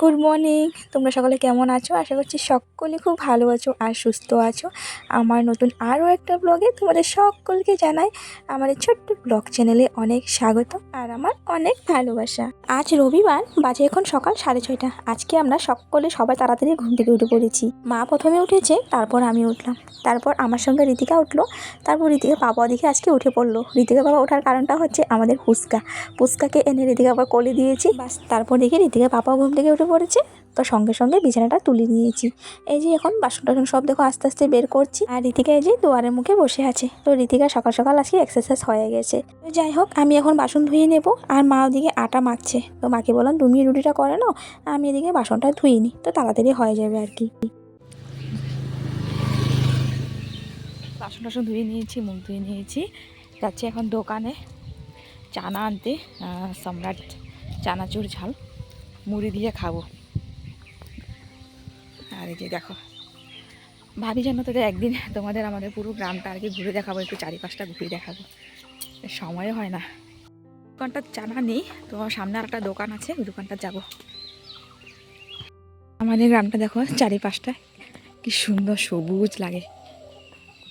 Good morning. তোমরা সকলে কেমন আছো? আশা করছি সকলে খুব ভালো আছো আর সুস্থ আছো। আমার নতুন আরও একটা ব্লগে তোমাদের সকলকে জানাই এই ছোট্ট ব্লগ চ্যানেলে অনেক স্বাগত আর আমার অনেক ভালোবাসা। আজ রবিবার, বাজে এখন সকাল সাড়ে ছয়টা। আজকে আমরা সকলে সবাই তাড়াতাড়ি ঘুম থেকে উঠে পড়েছি। মা প্রথমে উঠেছে, তারপর আমি উঠলাম। তারপর আমার সঙ্গে রীতিকা উঠল, তারপর রীতিকা বাবা দিকে আজকে উঠে পড়ল। রীতিকা বাবা ওঠার কারণটা হচ্ছে আমাদের ফুচকা ফুচকাকে এনে রীতিকা বাবা কোলে দিয়েছি, বাস তারপর দেখি রীতিকা পাপাও ঘুম থেকে উঠে পড়েছে, তো সঙ্গে সঙ্গে বিছানাটা তুলে নিয়েছি। এই যে এখন বাসন টাসন সব দেখো আস্তে আস্তে বের করছি। আর রীতিকা এই যে দুয়ারের মুখে বসে আছে। তো রীতিকা সকাল সকাল আজকে এক্সারসাইজ হয়ে গেছে। তো যাই হোক, আমি এখন বাসন ধুয়ে নেব। আর মা ওদিকে আটা মাখছে। তো মাকে বললাম, তুমি রুটিটা করে নাও, আমি এদিকে বাসনটা ধুয়ে নিই তো তাড়াতাড়ি হয়ে যাবে আর কি। বাসন টাসন ধুয়ে নিয়েছি, মুখ ধুয়ে নিয়েছি। যাচ্ছি এখন দোকানে। চানা আনতে সম্রাট চানাচুর ঝাল। মুড়ি দিয়ে খাব। আর এই যে দেখো, ভাবি যেন তো যে একদিন তোমাদের আমাদের পুরো গ্রামটা আর কি ঘুরে দেখাবো, একটু চারিপাশটা ঘুরে দেখাবো। সময় হয় না। দোকানটা জানা নেই, তো সামনে আর একটা দোকান আছে, ওই দোকানটা যাব। আমাদের গ্রামটা দেখো, চারিপাশটা কি সুন্দর সবুজ লাগে।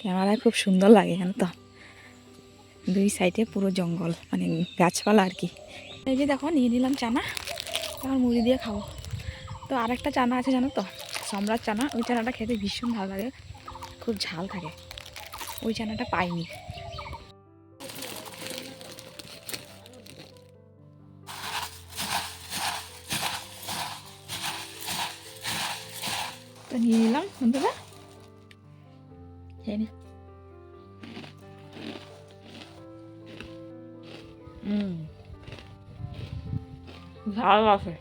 ক্যামেরায় খুব সুন্দর লাগে, জানো তো। দুই সাইডে পুরো জঙ্গল মানে গাছপালা আর কি। এই যে দেখো, নিয়ে নিলাম চানা। আমার মুড়ি দিয়ে খাব। তো আরেকটা চানা আছে জানো তো? সম্রাট চানা, ওই চানাটা খেতে ভীষণ ভালো লাগে। খুব ঝাল থাকে। ওই চানাটা পাইনি। তো নিয়ে নিলাম বন্ধুরা। খেয়ে ঝাল আছে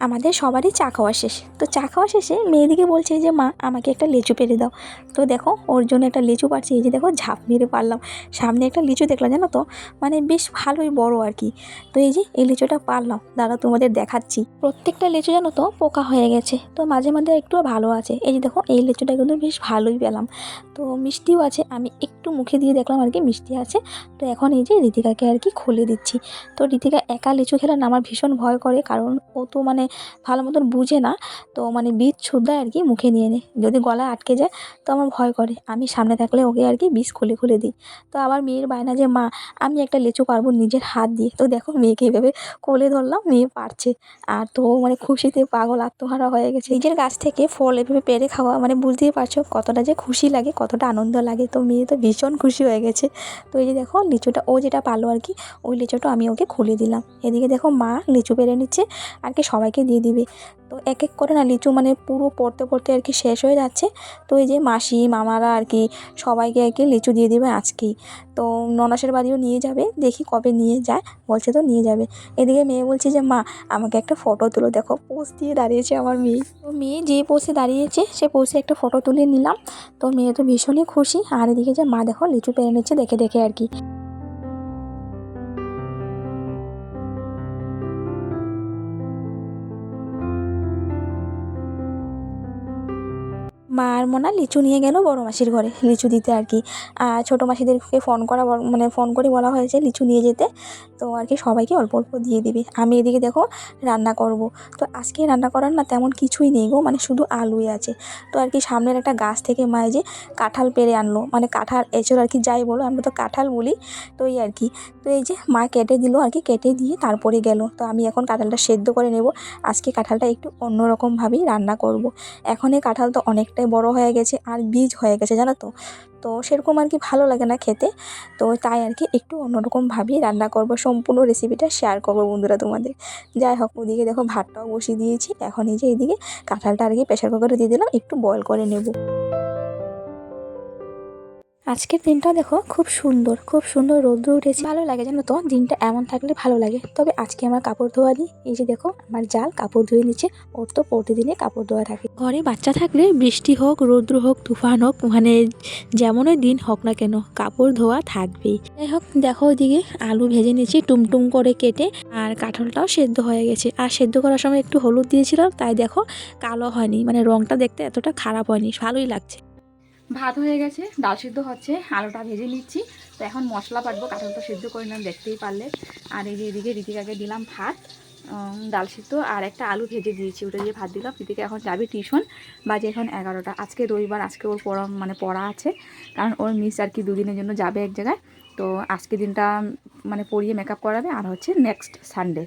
আমাদের সবারই চা খাওয়া শেষ। তো চা খাওয়া শেষে মেয়েদিকে বলছে যে, মা, আমাকে একটা লিচু পেরে দাও। তো দেখো, ওর জন্য একটা লিচু পারছি এই যে দেখো, ঝাঁপ মেরে পারলাম সামনে একটা লিচু দেখলাম, জানো তো? মানে বেশ ভালোই বড় আর কি। তো এই যে, এই লিচুটা পারলাম দাদা তোমাদের দেখাচ্ছি। প্রত্যেকটা লিচু জানো তো, পোকা হয়ে গেছে। তো মাঝে মাঝে একটু ভালো আছে। এই যে দেখো, এই লিচুটা কিন্তু বেশ ভালোই পেলাম। তো মিষ্টিও আছে। আমি একটু মুখে দিয়ে দেখলাম আর কি, মিষ্টি আছে। তো এখন এই যে, রীতিকাকে আর কি খুলে দিচ্ছি। তো রীতিকা একা লিচু খেলে না, আমার ভীষণ ভয় করে। কারণ ও তো মানে ভালো মতন বুঝে না, তো মানে বীজ শুদ্ধায় আর কি মুখে নিয়ে নেয় যদি গলা আটকে যায়, তো আমার ভয় করে। আমি সামনে থাকলে ওকে আর কি বীজ খুলে খুলে দিই। তো আবার মেয়ের বায়না যে, মা, আমি একটা লিচু পারব নিজের হাত দিয়ে। তো দেখো মেয়েকে এভাবে কোলে ধরলাম, মেয়ে পারছে। আর তো মানে খুশিতে পাগল আত্মহারা হয়ে গেছে। নিজের গাছ থেকে ফল এভাবে পেরে খাওয়া মানে বুঝতেই পারছ কতটা যে খুশি লাগে, কতটা আনন্দ লাগে। তো মেয়ে তো ভীষণ খুশি হয়ে গেছে। তো এই যে দেখো, লিচুটা, ও যেটা পারল আর কি ওই লিচুটা আমি ওকে খুলে দিলাম। এদিকে দেখো মা লিচু পেরে নিচ্ছে, আর কি সবাইকে দিয়ে দিবে। তো এক এক করে না লিচু মানে পুরো পড়তে পড়তে আর কি শেষ হয়ে যাচ্ছে। তো এই যে মাসি, মামারা আর কি সবাইকে আর কি লিচু দিয়ে দেবে আজকেই। তো ননাসের বাড়িও নিয়ে যাবে, দেখি কবে নিয়ে যায়। বলছে তো নিয়ে যাবে। এদিকে মেয়ে বলছে যে, মা, আমাকে একটা ফটো তুলো। দেখো পোজ দিয়ে দাঁড়িয়েছে আমার মেয়ে। তো মেয়ে যে পোজে দাঁড়িয়েছে, সে পোজে একটা ফটো তুলে নিলাম। তো মেয়ে তো ভীষণই খুশি। আর এদিকে যে, মা, দেখো, লিচু পেরে নিচ্ছে, দেখে দেখে আর কি। মা আর মোনা লিচু নিয়ে গেল বড় মাসির ঘরে লিচু দিতে আর কি। আর ছোটো মাসিদেরকে ফোন করা মানে ফোন করে বলা হয়েছে লিচু নিয়ে যেতে। তো আর কি সবাইকে অল্প অল্প দিয়ে দিবে। আমি এদিকে দেখো রান্না করব। তো আজকে রান্না করার না তেমন কিছুই নেই গো মানে শুধু আলুই আছে। তো আর কি সামনের একটা গাছ থেকে মা যে কাঁঠাল পেরে আনলো। মানে কাঁঠাল, এঁচড় আর কি যাই বলো, আমরা তো কাঁঠাল বলি। তো এই আর কি। তো এই যে মা কেটে দিল আর কি, কেটে দিয়ে তারপরে গেল। তো আমি এখন কাঁঠালটা সেদ্ধ করে নেব। আজকে কাঁঠালটা একটু অন্যরকমভাবেই রান্না করব। এখন এই কাঁঠাল তো অনেকটাই বড় হয়ে গেছে আর বীজ হয়ে গেছে, জানো তো? তো সেরকম আর কি ভালো লাগে না খেতে। তো তাই আর কি একটু অন্যরকমভাবেই রান্না করব, সম্পূর্ণ রেসিপিটা শেয়ার করব বন্ধুরা তোমাদের। যাই হোক, ওদিকে দেখো ভাতটাও বসিয়ে দিয়েছি। এখন এই যে এইদিকে কাঁঠালটা আর কি প্রেশার কুকারে দিয়ে দিলাম, একটু বয়েল করে নেব। আজকের দিনটা দেখো খুব সুন্দর খুব সুন্দর রৌদ্র উঠেছে। ভালো লাগে জানো তো? দিনটা এমন থাকলে ভালো লাগে। তবে আজকে আমার কাপড় ধোয়া নেই। এই যে দেখো, আমার জাল, কাপড় ধুয়ে নিচ্ছে। ওর তো প্রতিদিনে কাপড় ধোয়া থাকে। ঘরে বাচ্চা থাকলে বৃষ্টি হোক রৌদ্র হোক, তুফান হোক মানে যেমনই দিন হোক না কেন, কাপড় ধোয়া থাকবেই। যাই হোক, দেখো ওইদিকে আলু ভেজে নিয়েছি, টুমটুম করে কেটে, আর কাঁঠালটাও সেদ্ধ হয়ে গেছে। আর সেদ্ধ করার সময় একটু হলুদ দিয়েছিলাম, তাই দেখো কালো হয়নি মানে রংটা দেখতে এতটা খারাপ হয়নি, ভালোই লাগছে। ভাত হয়ে গেছে, ডাল সিদ্ধ হচ্ছে, আলুটা ভেজে নিচ্ছি। তো এখন মশলা বাটবো কাঁঠালটা সিদ্ধ করে নিলাম, দেখতেই পারলে। আর এই যে এদিকে রীতিকাকে দিলাম ভাত ডাল সিদ্ধ, আর একটা আলু ভেজে দিয়েছি, ওটা দিয়ে ভাত দিলাম। রীতিকা এখন যাবে টিউশন, বাজে এখন এগারোটা। আজকে রবিবার, আজকে ওর পড়া মানে পড়া আছে, কারণ ওর মিস আর কি দুদিনের জন্য যাবে এক জায়গায়। তো আজকে দিনটা মানে পড়িয়ে মেকআপ করাবে, আর হচ্ছে নেক্সট সানডে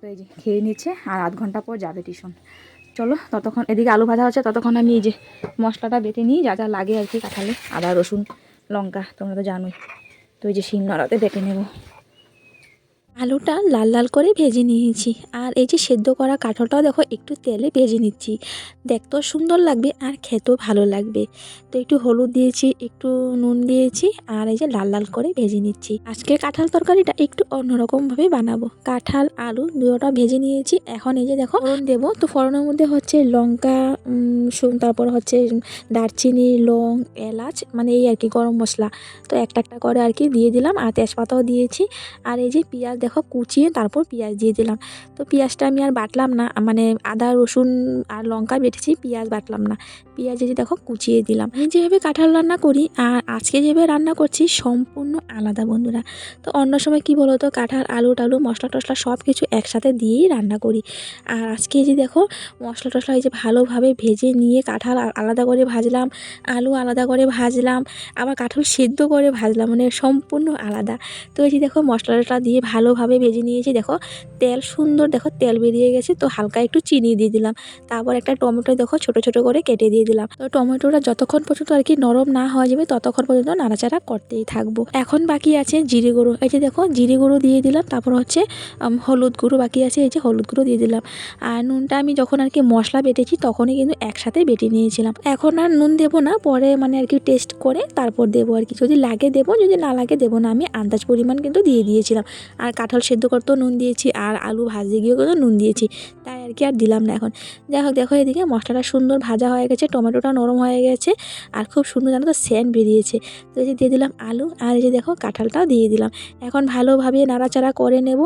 তো এই যে খেয়ে নিচ্ছে, আর আধ ঘণ্টা পর যাবে টিউশন। চলো, ততক্ষণ এদিকে আলু ভাজা হচ্ছে, ততক্ষণ আমি এই যে মশলাটা বেটে নিই, যা যা লাগে আর কি কাঁঠালে, আদা, রসুন, লঙ্কা, তোমরা তো জানোই। তো এই যে শিলনোড়াতে বেটে নেব। আলুটা লাল লাল করে ভেজে নিয়েছি। আর এই যে সেদ্ধ করা কাঁঠালটাও দেখো, একটু তেলে ভেজে নিচ্ছি। দেখতেও সুন্দর লাগবে আর খেতেও ভালো লাগবে। তো একটু হলুদ দিয়েছি, একটু নুন দিয়েছি আর এই যে লাল লাল করে ভেজে নিচ্ছি। আজকে কাঁঠাল তরকারিটা একটু অন্যরকমভাবে বানাবো। কাঁঠাল, আলু দুটোটা ভেজে নিয়েছি। এখন এই যে দেখো, ফোড়ন দেবো। তো ফোড়নের মধ্যে হচ্ছে লঙ্কা তারপর হচ্ছে দারচিনি, লং, এলাচ মানে এই আর কি গরম মশলা। তো একটা একটা করে আর কি দিয়ে দিলাম। আর তেজপাতাও দিয়েছি। আর এই যে পেঁয়াজ দেখো কুচিয়ে তারপর পেঁয়াজ দিয়ে দিলাম। তো পেঁয়াজটা আমি আর বাটলাম না মানে আদা, রসুন আর লঙ্কা বেটেছি, পেঁয়াজ বাটলাম না। পেঁয়াজ যে দেখো কুচিয়ে দিলাম। আমি যেভাবে কাঁঠাল রান্না করি আর আজকে যেভাবে রান্না করছি সম্পূর্ণ আলাদা বন্ধুরা। তো অন্য সময় কি বলো তো, কাঁঠাল, আলু টালু, মশলা টশলা সব কিছু একসাথে দিয়েই রান্না করি। আর আজকে যে দেখো মশলা টশলা এই যে ভালোভাবে ভেজে নিয়ে কাঁঠাল আলাদা করে ভাজলাম, আলু আলাদা করে ভাজলাম, আবার কাঁঠাল সেদ্ধ করে ভাজলাম মানে সম্পূর্ণ আলাদা। তো এই যে দেখো মশলাটা দিয়ে ভালোভাবে ভেজে নিয়েছি। দেখো, তেল সুন্দর দেখো, তেল বেরিয়ে গেছে। তো হালকা একটু চিনি দিয়ে দিলাম। তারপর একটা টমেটো দেখো, ছোট ছোট করে কেটে দিয়ে দিলাম। তো টমেটোটা যতক্ষণ পর্যন্ত আর কি নরম না হয়ে যাবে, ততক্ষণ পর্যন্ত নাড়াচাড়া করতেই থাকব। এখন বাকি আছে জিরে গুঁড়ো। এই যে দেখো, জিরে গুঁড়ো দিয়ে দিলাম। তারপর হচ্ছে হলুদ গুঁড়ো বাকি আছে। এই যে হলুদ গুঁড়ো দিয়ে দিলাম। আর নুনটা আমি যখন আর কি মশলা বেটেছি, তখনই কিন্তু একসাথে বেটে নিয়েছিলাম। এখন আর নুন দেবো না, পরে মানে আর কি টেস্ট করে তারপর দেবো আর কি। যদি লাগে দেবো, যদি না লাগে দেবো না, আমি আন্দাজ পরিমাণ কিন্তু দিয়ে দিয়েছিলাম। আর কাঁঠাল সেদ্ধ করতেও নুন দিয়েছি আর আলু ভাজতে গিয়েও নুন দিয়েছি। তাই আর কি আর দিলাম না এখন। যাই হোক, দেখো এদিকে মশলাটা সুন্দর ভাজা হয়ে গেছে টমেটোটা নরম হয়ে গেছে আর খুব সুন্দর জানো তো স্যান বেরিয়েছে। তো এই যে দিয়ে দিলাম আলু আর এই যে দেখো কাঁঠালটাও দিয়ে দিলাম। এখন ভালোভাবে নাড়াচাড়া করে নেব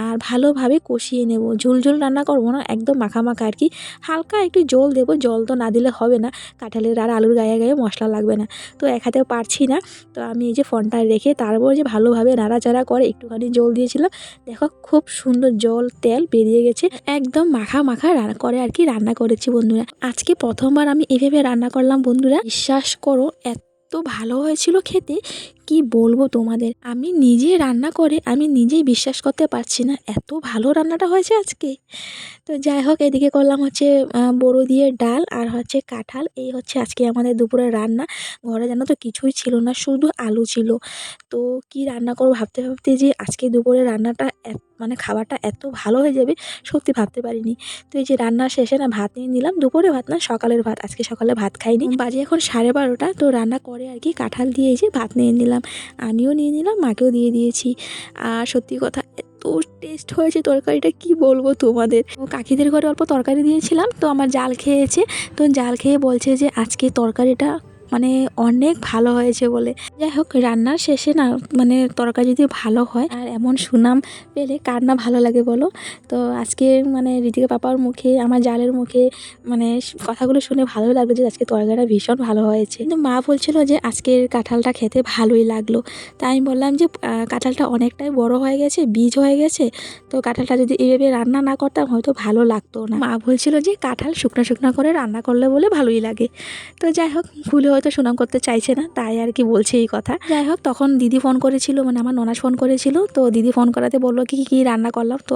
আর ভালোভাবে কষিয়ে নেব। ঝুল ঝুল রান্না করব না, একদম মাখা আর কি হালকা একটু জল দেবো, জল তো না দিলে হবে না, কাঁঠালের আর আলুর গায়ে গায়ে মশলা লাগবে না। তো এক হাতেও পারছি না, তো আমি এই যে ফোনটা রেখে তারপর যে ভালোভাবে নাড়াচাড়া করে একটুখানি জল দিয়েছিলাম, দেখো খুব সুন্দর জল তেল বেরিয়ে গেছে, একদম মাখা মাখা রান্না করে আর কি, রান্না করেছি বন্ধুরা। আজকে প্রথমবার আমি এভাবে রান্না করলাম বন্ধুরা। বিশ্বাস করো, এত ভালো হয়েছিল খেতে। কি বলব তোমাদের? আমি নিজে রান্না করে আমি নিজেই বিশ্বাস করতে পারছি না। এত ভালো রান্নাটা হয়েছে আজকে। তো যাই হোক, এদিকে করলাম হচ্ছে বড়ো দিয়ে ডাল আর হচ্ছে কাঁঠাল। এই হচ্ছে আজকে আমাদের দুপুরের রান্না। ঘরে জানো তো কিছুই ছিল না, শুধু আলু ছিল। তো কি রান্না করব ভাবতে ভাবতে যে আজকে দুপুরে রান্নাটা মানে খাবারটা এত ভালো হয়ে যাবে, সত্যি ভাবতে পারিনি। তো এই যে রান্না শেষে না ভাত নিয়ে নিলাম। দুপুরে ভাত না, সকালের ভাত। আজকে সকালে ভাত খাইনি। বাজে এখন সাড়ে বারোটা। তো রান্না করে আর কি কাঁঠাল দিয়ে এই যে ভাত নিয়ে নিলাম। আমিও নিয়ে নিলাম, মাকেও দিয়ে দিয়েছি। আর সত্যি কথা, এত টেস্ট হয়েছে তরকারিটা, কি বলব তোমাদের? কাকিদের ঘরে অল্প তরকারি দিয়েছিলাম, তো আমার জাল খেয়েছে। তো জাল খেয়ে বলছে যে, আজকে তরকারিটা মানে অনেক ভালো হয়েছে বলে। যাই হোক রান্নার শেষে না মানে তরকারি যদি ভালো হয় আর এমন সুনাম পেলে কার না ভালো লাগে বলো? তো আজকে মানে ঋতিকা পাপার মুখে, আমার জালের মুখে মানে কথাগুলো শুনে ভালো লাগল যে আজকে তরকারিটা ভীষণ ভালো হয়েছে। কিন্তু মা বলছিল যে আজকের কাঁঠালটা খেতে ভালোই লাগল। তাই আমি বললাম যে কাঁঠালটা অনেকটাই বড় হয়ে গেছে, বীজ হয়ে গেছে। তো কাঁঠালটা যদি এইভাবে রান্না না করতাম হয়তো ভালো লাগতো না। মা বলছিল যে, কাঁঠাল শুকনো শুকনো করে রান্না করলে বলে ভালোই লাগে। তো যাই হোক ভুলে হয়তো সুনাম করতে চাইছে না, তাই আর কি বলছে এই কথা। যাই হোক, তখন দিদি ফোন করেছিল মানে আমার ননাস ফোন করেছিল, তো দিদি ফোন করাতে বলল, কি, কী রান্না করলাম? তো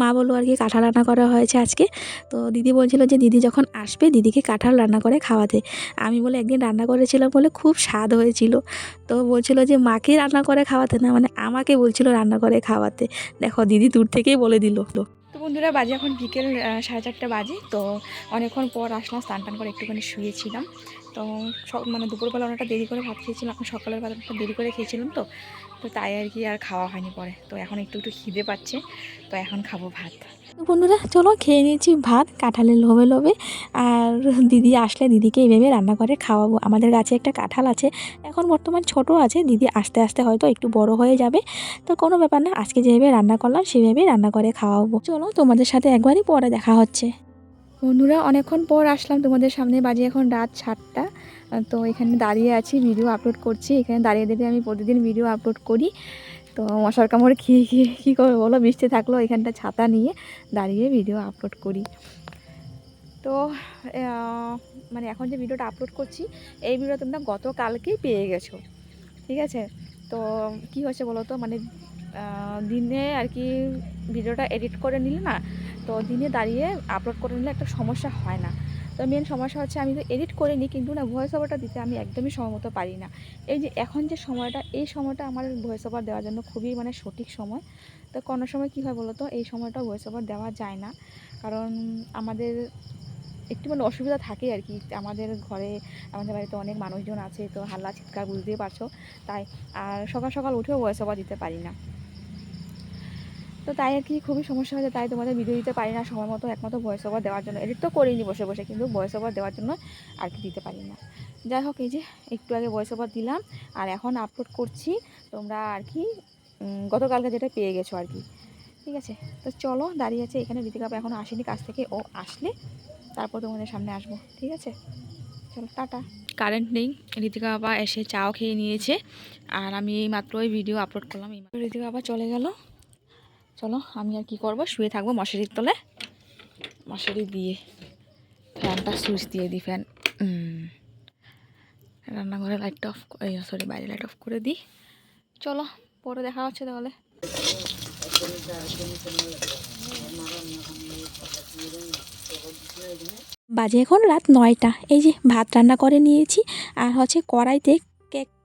মা বলল আর কি, কাঁঠাল রান্না করা হয়েছে আজকে। তো দিদি বলছিল যে, দিদি যখন আসবে, দিদিকে কাঁঠাল রান্না করে খাওয়াতে। আমি বলে, একদিন রান্না করেছিলাম বলে খুব স্বাদ হয়েছিল। তো বলছিল যে, মাকে রান্না করে খাওয়াতে না মানে আমাকে বলছিল রান্না করে খাওয়াতে। দেখো, দিদি দূর থেকেই বলে দিল। তো তো বন্ধুরা, বাজে এখন বিকেল সাড়ে চারটে বাজে, তো অনেকক্ষণ পর আসলাম স্নান টান করে একটুখানি শুয়েছিলাম। তো মানে দুপুরবেলা অনেকটা দেরি করে ভাত খেয়েছিলাম, সকালের বেলা অনেকটা দেরি করে খেয়েছিলাম তো তো তাই আর কি আর খাওয়া হয়নি পরে। তো এখন একটু একটু খিদে পাচ্ছে, তো এখন খাব ভাত। বন্ধুরা, চলো খেয়ে নিয়েছি ভাত, কাঁঠালের লোভে লোভে। আর দিদি আসলে দিদিকে এইভাবে রান্না করে খাওয়াবো। আমাদের গাছে একটা কাঁঠাল আছে, এখন বর্তমান ছোট আছে, দিদি আস্তে আস্তে হয়তো একটু বড় হয়ে যাবে। তো কোনো ব্যাপার না, আজকে যেভাবে রান্না করলাম, সেভাবেই রান্না করে খাওয়াবো। চলো তোমাদের সাথে একবারই পরে দেখা হচ্ছে। বন্ধুরা, অনেকক্ষণ পর আসলাম তোমাদের সামনে। বাজে এখন রাত সাতটা। তো এখানে দাঁড়িয়ে আছি ভিডিও আপলোড করছি। এখানে দাঁড়িয়ে দাঁড়িয়ে আমি প্রতিদিন ভিডিও আপলোড করি। তো মশার কামড় খেয়ে খেয়ে কী করব বলো? বৃষ্টি থাকল এখানটা ছাতা নিয়ে দাঁড়িয়ে ভিডিও আপলোড করি। তো মানে এখন যে ভিডিওটা আপলোড করছি, এই ভিডিও তোমরা গতকালকেই পেয়ে গেছো। ঠিক আছে? তো কি হয়েছে বলো তো? মানে দিনে আর কি ভিডিওটা এডিট করে নিলে না তো দিনে দাঁড়িয়ে আপলোড করে নিলে একটা সমস্যা হয় না। তো মেন সমস্যা হচ্ছে আমি তো এডিট করে নিই, কিন্তু না ভয়েস ওভারটা দিতে আমি একদমই সময়মতো পারি না। এই যে এখন যে সময়টা, এই সময়টা আমার ভয়েস ওভার দেওয়ার জন্য খুবই মানে সঠিক সময়। তো কোনো সময় কী হয় বলো তো এই সময়টা ভয়েস ওভার দেওয়া যায় না। কারণ আমাদের একটু মানে অসুবিধা থাকে আর কি। আমাদের ঘরে, আমাদের বাড়িতে অনেক মানুষজন আছে, তো হাল্লা চিৎকার বুঝতেই পারছ। তাই আর সকাল সকাল উঠেও ভয়েস ওভার দিতে পারি না। তো তাই আর কি খুবই সমস্যা হয়েছে। তাই তোমাদের ভিডিও দিতে পারি না। সময় মতো একমাত্র ভয়েস ওভার দেওয়ার জন্য। এডিট তো করিনি বসে বসে, কিন্তু ভয়েস ওভার দেওয়ার জন্য আর কি দিতে পারি না। যাই হোক, এই যে একটু আগে ভয়েস ওভার দিলাম। আর এখন আপলোড করছি। তোমরা আর কি গতকালকে যেটা পেয়ে গেছো আর কি। ঠিক আছে? তো চলো, দাঁড়িয়ে আছে এখানে। ঋতিকা আপা এখনও আসেনি কাছ থেকে। ও আসলে তারপর তোমাদের সামনে আসব। ঠিক আছে? চলো, টাটা। কারেন্ট নেই। ঋতিকা বাবা এসে চাও খেয়ে নিয়েছে। আর আমি এই মাত্রই ভিডিও আপলোড করলাম। এই মাত্র ঋতিকা বাবা চলে গেল। চলো, আমি আর কি করব? শুয়ে থাকব মশারির তলে। মশারি দিয়ে ফ্যানটা সুইচ দিয়ে দিই, ফ্যান। রান্নাঘরে লাইটটা অফ সরি বাইরে লাইট অফ করে দিই। চলো, পরে দেখা হচ্ছে তাহলে। বাজে এখন রাত নয়টা। এই যে ভাত রান্না করে নিয়েছি, আর হচ্ছে কড়াইতে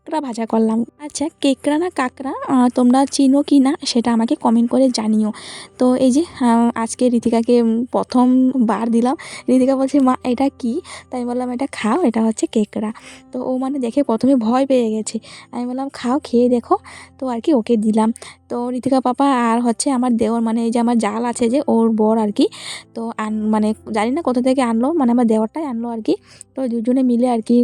কেকড়া ভাজা করলাম। আচ্ছা কেকড়া না কাঁকড়া তোমরা চিনো কি না সেটা আমাকে কমেন্ট করে জানিও। তো এই যে আজকে ঋতিকাকে প্রথম বার দিলাম। ঋতিকা বলছে, মা, এটা কি? তাই বললাম, এটা খাও, এটা হচ্ছে কেকড়া। তো ও মানে দেখে প্রথমে ভয় পেয়ে গেছে। আমি বললাম, খাও, খেয়ে দেখো। তো আর কি ওকে দিলাম। তো ঋতিকা পাপা আর হচ্ছে আমার দেওর মানে এই যে আমার জাল আছে যে ওর বর আর কি, তো আন মানে জানি না কোথা থেকে আনলো মানে আমার দেওয়ারটাই আনলো আর কি, তো দুজনে মিলে আর কি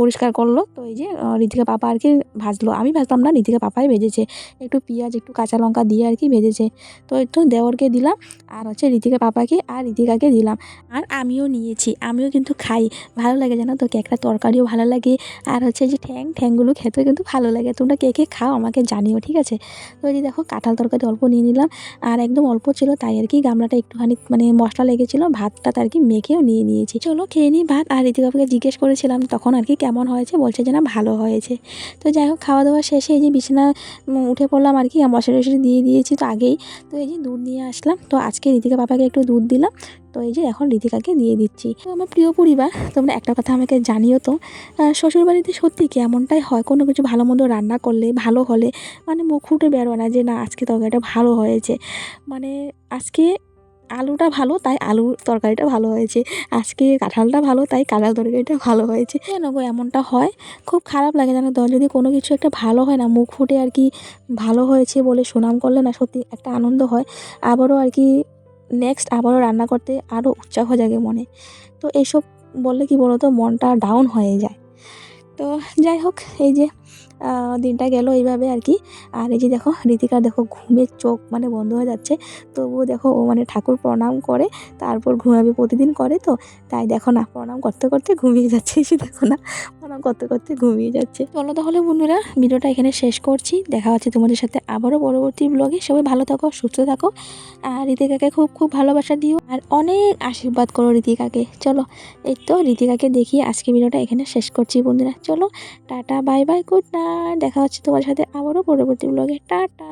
পরিষ্কার করল, তো এই যে ঋতিকা পাপা আর কি ভাজলো। আমি ভাজলাম না ঋতিকা পাপাই ভেজেছে, একটু পেঁয়াজ, একটু কাঁচা লঙ্কা দিয়ে আর কি ভেজেছে, তো একটু দেওরকে দিলাম আর হচ্ছে ঋতিকা পাপাকে আর ঋতিকাকে দিলাম, আর আমিও নিয়েছি, আমিও কিন্তু খাই, ভালো লাগে জানো তো একটা তরকারিও ভালো লাগে, আর হচ্ছে যে ঠ্যাং, ঠ্যাংগুলো খেতেও কিন্তু ভালো লাগে, তোমরা কে কে খাও আমাকে জানিও, ঠিক আছে? এই দেখো, কাঁঠাল তরকারি অল্প নিয়ে নিলাম। আর একদম অল্প ছিল, তাই আর কি গামলাটা একটুখানি মানে মশলা লেগেছিল, ভাতটা আর কি মেখেও নিয়ে নিয়েছি। চলো খেয়ে নিই ভাত। আর ঋতিকাকে জিজ্ঞেস করেছিলাম, তখন আর কি কেমন হয়েছে? বলছে যে, না, ভালো হয়েছে। তো যাই হোক, খাওয়া দাওয়া শেষে এই যে বিছানা উঠে পড়লাম আর কি মশারি টশারি দিয়ে দিয়েছি তো আগেই। তো এই যে দুধ নিয়ে আসলাম। তো আজকে ঋতিকা পাপাকে একটু দুধ দিলাম। তো এই যে এখন ঋতিকাকে দিয়ে দিচ্ছি। তো আমার প্রিয় পরিবার, তোমরা একটা কথা আমাকে জানিও তো শ্বশুরবাড়িতে সত্যি কি এমনটাই হয়, কোনো কিছু ভালো মন্দ রান্না করলে, ভালো হলে মানে মুখ ফুটে বেরোয় না যে না, আজকে তরকারিটা ভালো হয়েছে। মানে আজকে আলুটা ভালো, তাই আলুর তরকারিটা ভালো হয়েছে। আজকে কাঁঠালটা ভালো, তাই কাঁঠাল তরকারিটা ভালো হয়েছে। কেন গো এমনটা হয়? খুব খারাপ লাগে জানো তো, যদি কোনো কিছু একটা ভালো হয় না, মুখ ফুটে আর কি ভালো হয়েছে বলে সুনাম করলে না সত্যি একটা আনন্দ হয়। আবারও আর কি নেক্সট আবারও রান্না করতে আরও উৎসাহ জাগে মনে। তো এইসব বললে কি বলো তো মনটা ডাউন হয়ে যায়। তো যাই হোক, এই যে দিনটা গেল এইভাবে আর কি আর এই যে দেখো ঋতিকা দেখো ঘুমের চোখ মানে বন্ধ হয়ে যাচ্ছে। তবুও দেখো ও মানে ঠাকুর প্রণাম করে, তারপর ঘুমাবে প্রতিদিন করে তো। তাই দেখো না, প্রণাম করতে করতে ঘুমিয়ে যাচ্ছে। এসে দেখো না, প্রণাম করতে করতে ঘুমিয়ে যাচ্ছে। চলো তাহলে বন্ধুরা, ভিডিওটা এখানে শেষ করছি। দেখা হচ্ছে তোমাদের সাথে আবারও পরবর্তী ব্লগে। সবাই ভালো থাকো, সুস্থ থাকো। আর ঋতিকাকে খুব খুব ভালোবাসা দিও। আর অনেক আশীর্বাদ করো ঋতিকাকে চলো, এই তো ঋতিকাকে দেখিয়ে আজকে ভিডিওটা এখানে শেষ করছি বন্ধুরা। চলো, tata, bye bye, good night. দেখা হচ্ছে তোমার সাথে আবারও পরবর্তী ব্লগে টাটা!